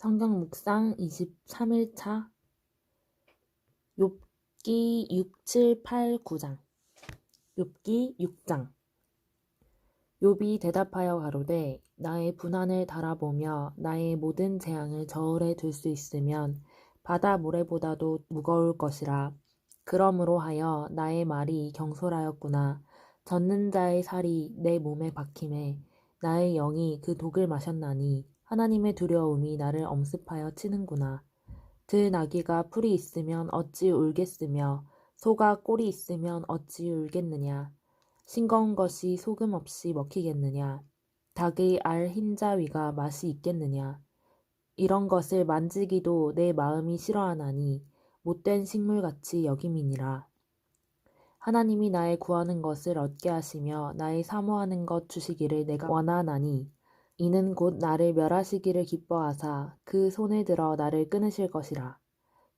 성경 묵상 23일차. 욥기 6, 7, 8, 9장. 욥기 6장. 욥이 대답하여 가로되 나의 분한을 달아보며 나의 모든 재앙을 저울에 둘 수 있으면 바다 모래보다도 무거울 것이라. 그러므로 하여 나의 말이 경솔하였구나. 젖는 자의 살이 내 몸에 박힘에 나의 영이 그 독을 마셨나니 하나님의 두려움이 나를 엄습하여 치는구나. 들나귀가 풀이 있으면 어찌 울겠으며 소가 꼴이 있으면 어찌 울겠느냐. 싱거운 것이 소금 없이 먹히겠느냐. 닭의 알 흰자 위가 맛이 있겠느냐. 이런 것을 만지기도 내 마음이 싫어하나니 못된 식물같이 여김이니라. 하나님이 나의 구하는 것을 얻게 하시며 나의 사모하는 것 주시기를 내가 원하나니 이는 곧 나를 멸하시기를 기뻐하사 그 손에 들어 나를 끊으실 것이라.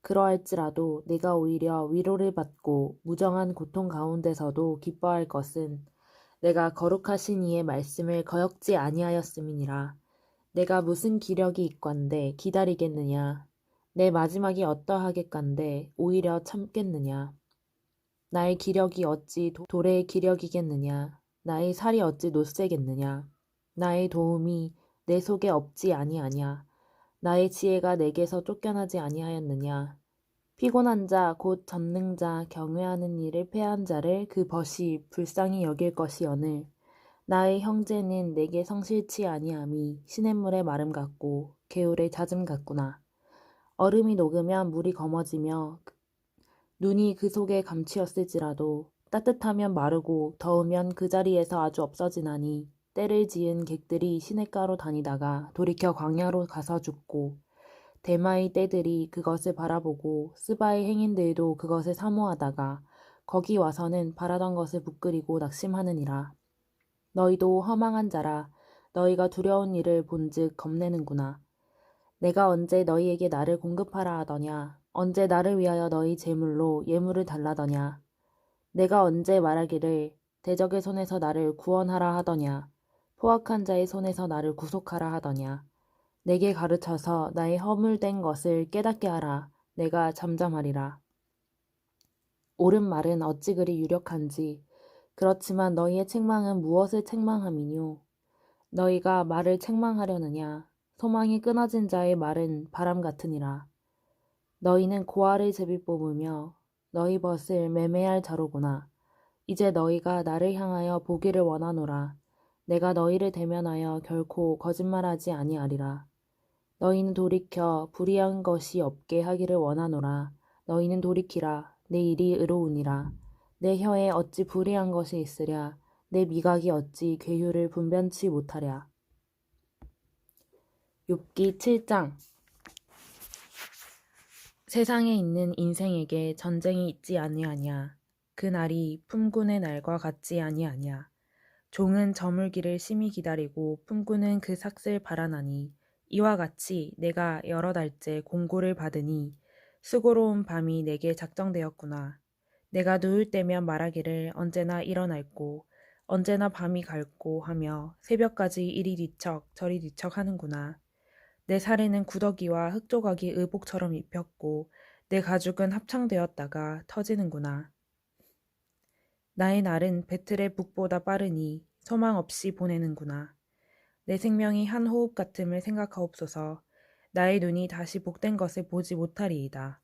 그러할지라도 내가 오히려 위로를 받고 무정한 고통 가운데서도 기뻐할 것은 내가 거룩하신 이의 말씀을 거역지 아니하였음이니라. 내가 무슨 기력이 있건데 기다리겠느냐. 내 마지막이 어떠하겠건데 오히려 참겠느냐. 나의 기력이 어찌 돌의 기력이겠느냐. 나의 살이 어찌 노쇠겠느냐. 나의 도움이 내 속에 없지 아니하냐. 나의 지혜가 내게서 쫓겨나지 아니하였느냐. 피곤한 자, 곧 전능 자, 경외하는 일을 패한 자를 그 벗이 불쌍히 여길 것이오늘. 나의 형제는 내게 성실치 아니함이 시냇물의 마름 같고 개울의 잦음 같구나. 얼음이 녹으면 물이 검어지며 눈이 그 속에 감추었을지라도 따뜻하면 마르고 더우면 그 자리에서 아주 없어지나니 때를 지은 객들이 시냇가로 다니다가 돌이켜 광야로 가서 죽고 대마의 떼들이 그것을 바라보고 스바의 행인들도 그것을 사모하다가 거기 와서는 바라던 것을 부끄리고 낙심하느니라. 너희도 허망한 자라 너희가 두려운 일을 본즉 겁내는구나. 내가 언제 너희에게 나를 공급하라 하더냐 언제 나를 위하여 너희 재물로 예물을 달라더냐 내가 언제 말하기를 대적의 손에서 나를 구원하라 하더냐 포악한 자의 손에서 나를 구속하라 하더냐. 내게 가르쳐서 나의 허물된 것을 깨닫게 하라. 내가 잠잠하리라. 옳은 말은 어찌 그리 유력한지. 그렇지만 너희의 책망은 무엇을 책망함이뇨? 너희가 말을 책망하려느냐? 소망이 끊어진 자의 말은 바람 같으니라. 너희는 고아를 제비 뽑으며 너희 벗을 매매할 자로구나. 이제 너희가 나를 향하여 보기를 원하노라. 내가 너희를 대면하여 결코 거짓말하지 아니하리라. 너희는 돌이켜 불의한 것이 없게 하기를 원하노라. 너희는 돌이키라. 내 일이 의로우니라. 내 혀에 어찌 불의한 것이 있으랴. 내 미각이 어찌 괴유를 분변치 못하랴. 욥기 7장 세상에 있는 인생에게 전쟁이 있지 아니하냐. 그 날이 품군의 날과 같지 아니하냐. 종은 저물기를 심히 기다리고 품꾼은 그 삭슬 바라나니 이와 같이 내가 여러 달째 공고를 받으니 수고로운 밤이 내게 작정되었구나. 내가 누울 때면 말하기를 언제나 일어날고 언제나 밤이 갈고 하며 새벽까지 이리 뒤척 저리 뒤척 하는구나. 내 살에는 구더기와 흙조각이 의복처럼 입혔고 내 가죽은 합창되었다가 터지는구나. 나의 날은 배틀의 북보다 빠르니 소망 없이 보내는구나. 내 생명이 한 호흡 같음을 생각하옵소서. 나의 눈이 다시 복된 것을 보지 못하리이다.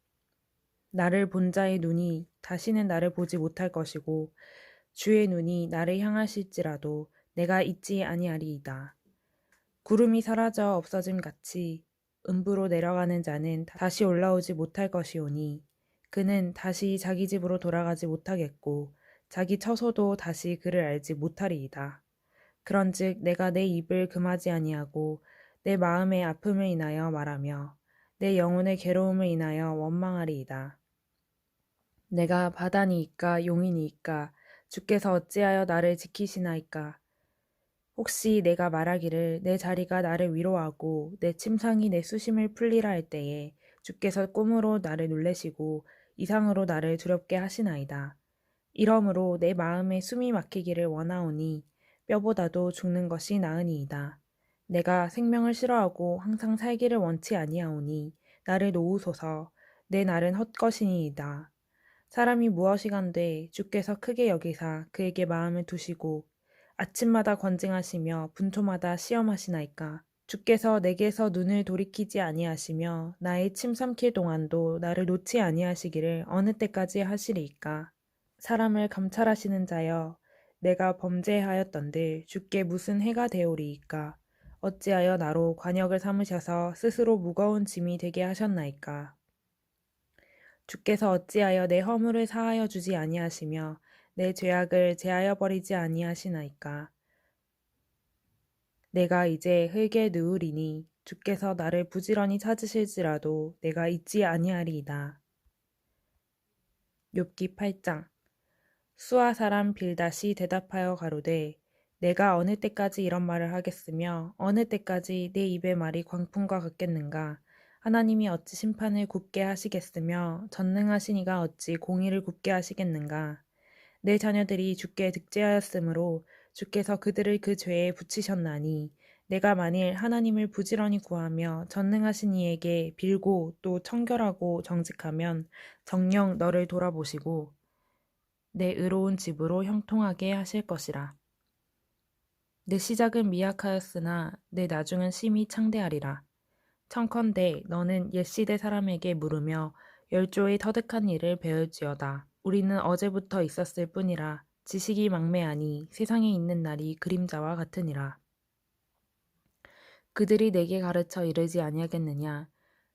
나를 본 자의 눈이 다시는 나를 보지 못할 것이고 주의 눈이 나를 향하실지라도 내가 잊지 아니하리이다. 구름이 사라져 없어짐 같이 음부로 내려가는 자는 다시 올라오지 못할 것이오니 그는 다시 자기 집으로 돌아가지 못하겠고 자기 처소도 다시 그를 알지 못하리이다. 그런즉 내가 내 입을 금하지 아니하고 내 마음의 아픔을 인하여 말하며 내 영혼의 괴로움을 인하여 원망하리이다. 내가 바다니이까 용이니이까 주께서 어찌하여 나를 지키시나이까 혹시 내가 말하기를 내 자리가 나를 위로하고 내 침상이 내 수심을 풀리라 할 때에 주께서 꿈으로 나를 놀래시고 이상으로 나를 두렵게 하시나이다. 이러므로 내 마음에 숨이 막히기를 원하오니 뼈보다도 죽는 것이 나으니이다. 내가 생명을 싫어하고 항상 살기를 원치 아니하오니 나를 놓으소서 내 날은 헛것이니이다. 사람이 무엇이간데 주께서 크게 여기사 그에게 마음을 두시고 아침마다 권징하시며 분초마다 시험하시나이까. 주께서 내게서 눈을 돌이키지 아니하시며 나의 침 삼킬 동안도 나를 놓지 아니하시기를 어느 때까지 하시리이까. 사람을 감찰하시는 자여 내가 범죄하였던들 주께 무슨 해가 되오리이까. 어찌하여 나로 관역을 삼으셔서 스스로 무거운 짐이 되게 하셨나이까. 주께서 어찌하여 내 허물을 사하여 주지 아니하시며 내 죄악을 제하여 버리지 아니하시나이까. 내가 이제 흙에 누우리니 주께서 나를 부지런히 찾으실지라도 내가 잊지 아니하리이다. 욥기 8장 수아 사람 빌닷이 대답하여 가로되 내가 어느 때까지 이런 말을 하겠으며 어느 때까지 내 입의 말이 광풍과 같겠는가? 하나님이 어찌 심판을 굽게 하시겠으며 전능하시니가 어찌 공의를 굽게 하시겠는가? 내 자녀들이 주께 득죄하였으므로 주께서 그들을 그 죄에 붙이셨나니 내가 만일 하나님을 부지런히 구하며 전능하신 이에게 빌고 또 청결하고 정직하면 정령 너를 돌아보시고 내 의로운 집으로 형통하게 하실 것이라. 내 시작은 미약하였으나 내 나중은 심히 창대하리라. 청컨대 너는 옛시대 사람에게 물으며 열조의 터득한 일을 배울지어다. 우리는 어제부터 있었을 뿐이라 지식이 망매하니 세상에 있는 날이 그림자와 같으니라. 그들이 내게 가르쳐 이르지 아니하겠느냐?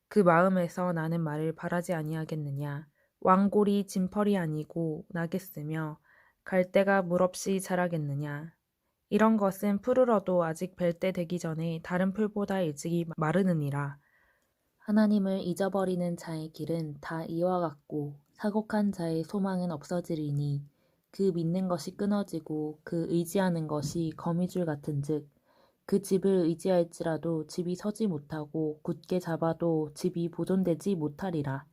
그 마음에서 나는 말을 바라지 아니하겠느냐? 왕골이 진펄이 아니고 나겠으며 갈대가 물없이 자라겠느냐? 이런 것은 푸르러도 아직 뵐때 되기 전에 다른 풀보다 일찍이 마르느니라. 하나님을 잊어버리는 자의 길은 다 이와 같고 사곡한 자의 소망은 없어지리니 그 믿는 것이 끊어지고 그 의지하는 것이 거미줄 같은즉 그 집을 의지할지라도 집이 서지 못하고 굳게 잡아도 집이 보존되지 못하리라.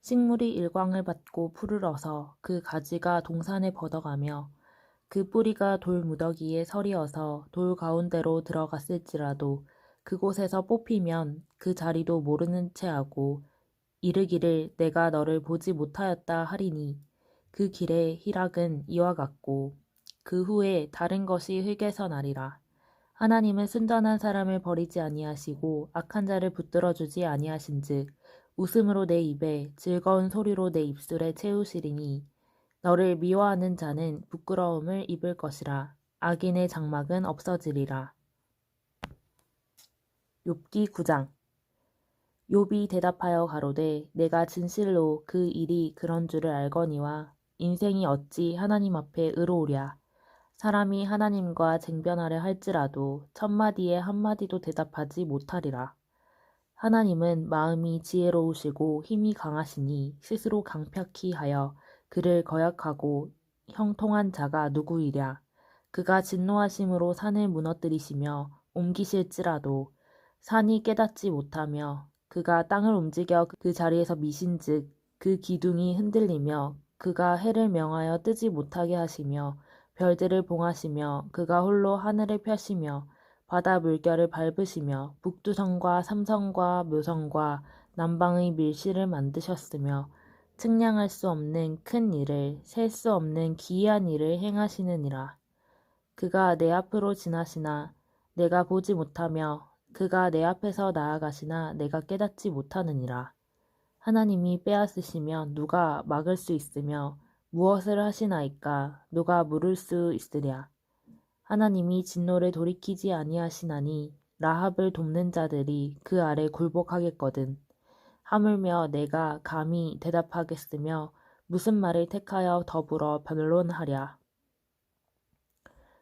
식물이 일광을 받고 푸르러서 그 가지가 동산에 벗어가며 그 뿌리가 돌 무더기에 서리어서 돌 가운데로 들어갔을지라도 그곳에서 뽑히면 그 자리도 모르는 채 하고 이르기를 내가 너를 보지 못하였다 하리니 그 길의 희락은 이와 같고 그 후에 다른 것이 흙에서 나리라. 하나님은 순전한 사람을 버리지 아니하시고 악한 자를 붙들어 주지 아니하신즉 웃음으로 내 입에 즐거운 소리로 내 입술에 채우시리니 너를 미워하는 자는 부끄러움을 입을 것이라 악인의 장막은 없어지리라. 욥기 9장 욥이 대답하여 가로되 내가 진실로 그 일이 그런 줄을 알거니와 인생이 어찌 하나님 앞에 의로우랴 사람이 하나님과 쟁변하려 할지라도 첫 마디에 한 마디도 대답하지 못하리라. 하나님은 마음이 지혜로우시고 힘이 강하시니 스스로 강팍히 하여 그를 거역하고 형통한 자가 누구이랴. 그가 진노하심으로 산을 무너뜨리시며 옮기실지라도 산이 깨닫지 못하며 그가 땅을 움직여 그 자리에서 미신즉 그 기둥이 흔들리며 그가 해를 명하여 뜨지 못하게 하시며 별들을 봉하시며 그가 홀로 하늘을 펴시며 바다 물결을 밟으시며 북두성과 삼성과 묘성과 남방의 밀실을 만드셨으며 측량할 수 없는 큰 일을 셀 수 없는 기이한 일을 행하시느니라. 그가 내 앞으로 지나시나 내가 보지 못하며 그가 내 앞에서 나아가시나 내가 깨닫지 못하느니라. 하나님이 빼앗으시면 누가 막을 수 있으며 무엇을 하시나이까 누가 물을 수 있으랴. 하나님이 진노를 돌이키지 아니하시나니 라합을 돕는 자들이 그 아래 굴복하겠거든. 하물며 내가 감히 대답하겠으며 무슨 말을 택하여 더불어 변론하랴.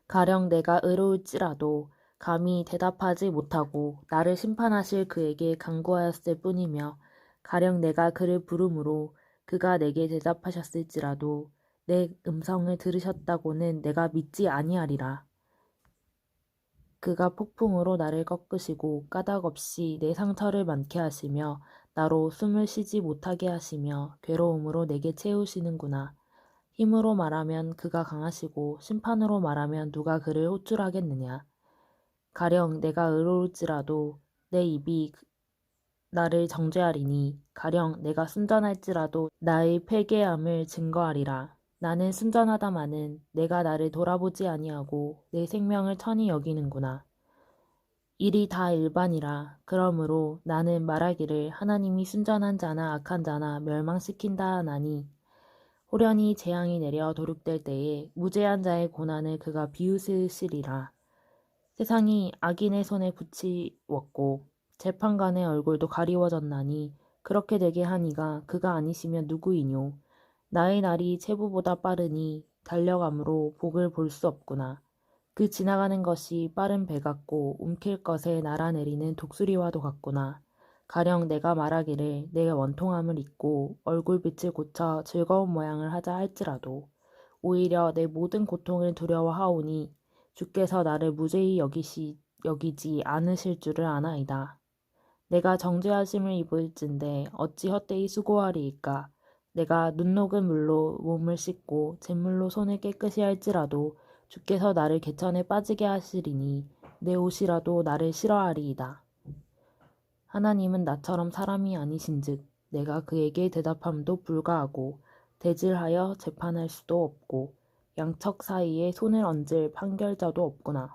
가령 내가 의로울지라도 감히 대답하지 못하고 나를 심판하실 그에게 강구하였을 뿐이며 가령 내가 그를 부름으로 그가 내게 대답하셨을지라도 내 음성을 들으셨다고는 내가 믿지 아니하리라. 그가 폭풍으로 나를 꺾으시고 까닭없이 내 상처를 많게 하시며 나로 숨을 쉬지 못하게 하시며 괴로움으로 내게 채우시는구나. 힘으로 말하면 그가 강하시고 심판으로 말하면 누가 그를 호출하겠느냐. 가령 내가 의로울지라도 내 입이 그- 나를 정죄하리니 가령 내가 순전할지라도 나의 패괴함을 증거하리라. 나는 순전하다마는 내가 나를 돌아보지 아니하고 내 생명을 천히 여기는구나. 일이 다 일반이라. 그러므로 나는 말하기를 하나님이 순전한 자나 악한 자나 멸망시킨다 하나니 호련히 재앙이 내려 도륙될 때에 무죄한 자의 고난을 그가 비웃으시리라. 세상이 악인의 손에 붙이웠고 재판관의 얼굴도 가리워졌나니 그렇게 되게 하니가 그가 아니시면 누구이뇨. 나의 날이 체부보다 빠르니 달려감으로 복을 볼 수 없구나. 그 지나가는 것이 빠른 배 같고 움킬 것에 날아내리는 독수리와도 같구나. 가령 내가 말하기를 내 원통함을 잊고 얼굴빛을 고쳐 즐거운 모양을 하자 할지라도 오히려 내 모든 고통을 두려워하오니 주께서 나를 무죄히 여기시, 여기지 않으실 줄을 아나이다. 내가 정죄하심을 입을진데 어찌 헛되이 수고하리이까. 내가 눈 녹은 물로 몸을 씻고 잿물로 손을 깨끗이 할지라도 주께서 나를 개천에 빠지게 하시리니 내 옷이라도 나를 싫어하리이다. 하나님은 나처럼 사람이 아니신즉 내가 그에게 대답함도 불가하고 대질하여 재판할 수도 없고 양척 사이에 손을 얹을 판결자도 없구나.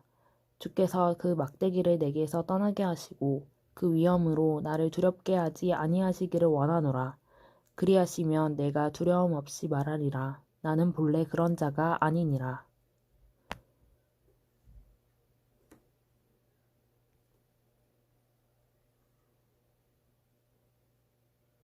주께서 그 막대기를 내게서 떠나게 하시고 그 위험으로 나를 두렵게 하지 아니하시기를 원하노라. 그리하시면 내가 두려움 없이 말하리라. 나는 본래 그런 자가 아니니라.